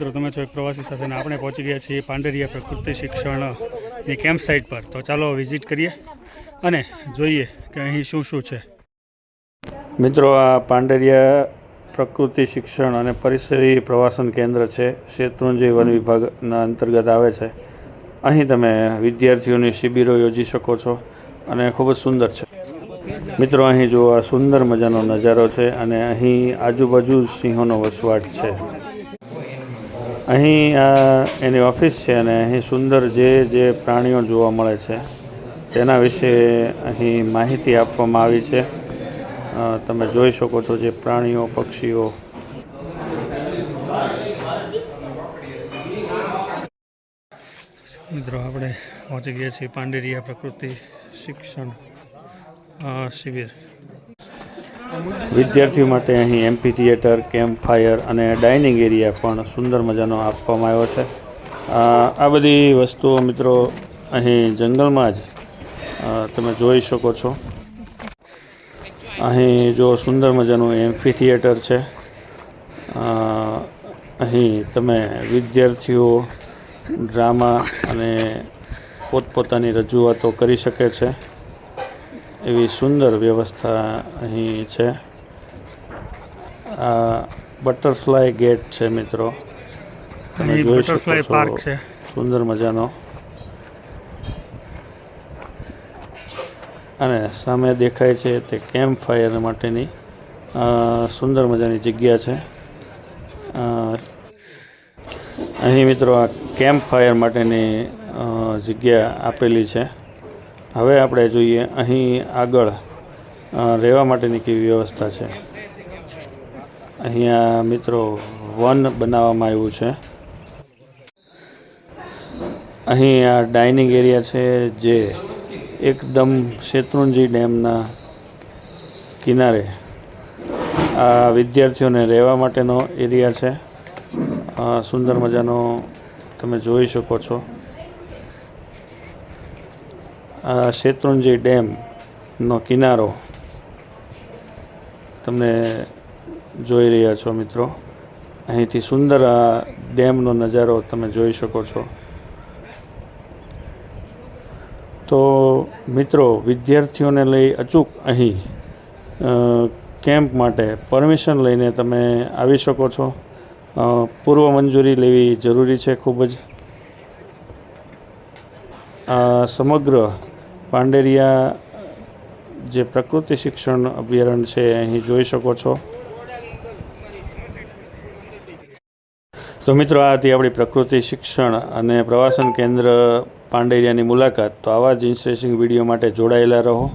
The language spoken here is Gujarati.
મિત્રો, તમે છો એક પ્રવાસી સાથે આપણે પહોંચી ગયા છીએ પાંડરિયા પ્રકૃતિ શિક્ષણની કેમ્પ સાઇટ પર. તો ચાલો વિઝિટ કરીએ અને જોઈએ કે અહીં શું શું છે. મિત્રો, આ પાંડરિયા પ્રકૃતિ શિક્ષણ અને પરિસરી પ્રવાસન કેન્દ્ર છે. શેત્રુંજય વન વિભાગના અંતર્ગત આવે છે. અહીં તમે વિદ્યાર્થીઓની શિબિરો યોજી શકો છો અને ખૂબ જ સુંદર છે. મિત્રો, અહીં જો આ સુંદર મજાનો નજારો છે અને અહીં આજુબાજુ સિંહોનો વસવાટ છે. અહીં આ એની ઓફિસ છે અને અહીં સુંદર જે જે પ્રાણીઓ જોવા મળે છે, તેના વિશે અહીં માહિતી આપવામાં આવી છે. તમે જોઈ શકો છો જે પ્રાણીઓ, પક્ષીઓ. મિત્રો, આપણે પહોંચી ગયા છીએ પાંડેરિયા પ્રકૃતિ શિક્ષણ શિબિર. વિદ્યાર્થીઓ માટે અહીં એમપી થિયેટર કેમ્પ ફાયર અને ડાઇનિંગ એરિયા પણ સુંદર મજાનો આપવામાં આવ્યો છે. આ બધી વસ્તુઓ મિત્રો અહીં જંગલમાં જ તમે જોઈ શકો છો. અહીં જો સુંદર મજાનું એમ્ફી થિયેટર છે અહીં તમે વિદ્યાર્થીઓ ડ્રામા અને પોતપોતાની રજૂઆતો કરી શકે છે. એવી સુંદર વ્યવસ્થા અહીં છે. આ બટરફ્લાય ગેટ છે મિત્રો. તમે જોઈ શકો છો સુંદર મજાનો. અને સામે દેખાય છે તે કેમ્પ ફાયર માટેની સુંદર મજાની જગ્યા છે. અહીં મિત્રો આ કેમ્પ ફાયર માટેની જગ્યા આપેલી છે. હવે આપણે જોઈએ અહીં આગળ રહેવા માટેની કેવી વ્યવસ્થા છે. અહીંયા મિત્રો વન બનાવવામાં આવ્યું છે. અહીં આ ડાઇનિંગ એરિયા છે જે એકદમ શેત્રુંજી ડેમના કિનારે આ વિદ્યાર્થીઓને રહેવા માટેનો એરિયા છે. સુંદર મજાનો તમે જોઈ શકો છો. આ શેત્રુંજી ડેમનો કિનારો તમે જોઈ રહ્યા છો મિત્રો. અહીંથી સુંદર આ ડેમનો નજારો તમે જોઈ શકો છો. તો મિત્રો, વિદ્યાર્થીઓને લઈ અચૂક અહીં કેમ્પ માટે પરમિશન લઈને તમે આવી શકો છો. પૂર્વ મંજૂરી લેવી જરૂરી છે ખૂબ જ. આ સમગ્ર પાંડેરિયા જે પ્રકૃતિ શિક્ષણ અભયારણ્ય છે, અહીં જોઈ શકો છો. તો મિત્રો, આ હતી આપણી પ્રકૃતિ શિક્ષણ અને પ્રવાસન કેન્દ્ર પાંડેરિયાની મુલાકાત. તો આવા જ ઇન્સ્ટ્રેસિંગ વીડિયો માટે જોડાયેલા રહો.